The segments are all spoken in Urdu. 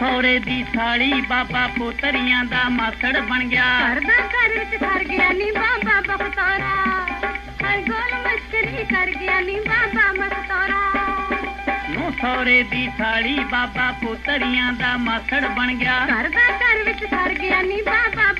ਸੌਰੇ ਦੀ ਸਾਲੀ ਬਾਬਾ ਪੋਤਰੀਆਂ ਦਾ ਮਾਸੜ ਬਣ ਗਿਆ ਘਰ ਦਾ ਘਰ ਵਿੱਚ ਸਰ ਗਿਆ ਨੀ ਬਾਬਾ ਬਖਤੌਰਾ ਹਰ ਗੋਲ ਮਸਕਰੀ ਕਰ ਗਿਆ ਨੀ ਬਾਬਾ ਮਸਤੌਰਾ ਨੂੰ ਸੌਰੇ ਦੀ ਸਾਲੀ ਬਾਬਾ ਪੋਤਰੀਆਂ ਦਾ ਮਾਸੜ ਬਣ ਗਿਆ ਘਰ ਦਾ ਘਰ ਵਿੱਚ ਸਰ ਗਿਆ ਨੀ ਬਾਬਾ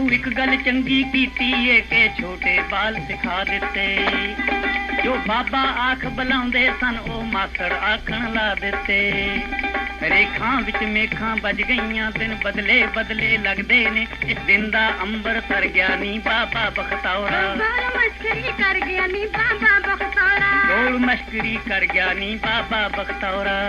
تو ایک گل چنگی کیتی ہے کہ چھوٹے بال سکھا دیتے۔ جو بابا آکھ بلاوندے سن او ماسڑ آکھن لا دیتے۔ ریکھاں وچ میکھاں بج گئیاں دن بدلے بدلے لگدے نے۔ اس دن دا امبر تر گیا نی بابا بختاورا۔ گول مشکری کر گیا نی بابا بختاورا۔ گول مشکری کر گیا نی بابا بختاورا۔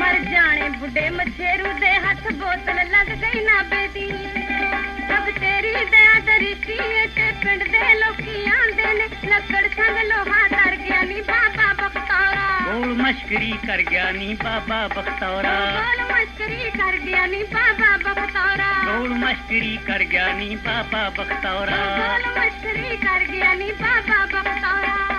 مر جانے بڈے مچھیرو دے ہاتھ بوتل لگ گئی نا بیٹی سب تیری دیا درشتی تے پنڈ دے لوکی آندے نے لکڑ سنگ لوہا تر گیا نی بابا بختورا بول مشکری کر گیا نی بابا بختورا بول مشکری کر گیا نی بابا بختورا بول مشکری کر گیا نی بابا بختورا بول مشکری کر گیا نی بابا بختورا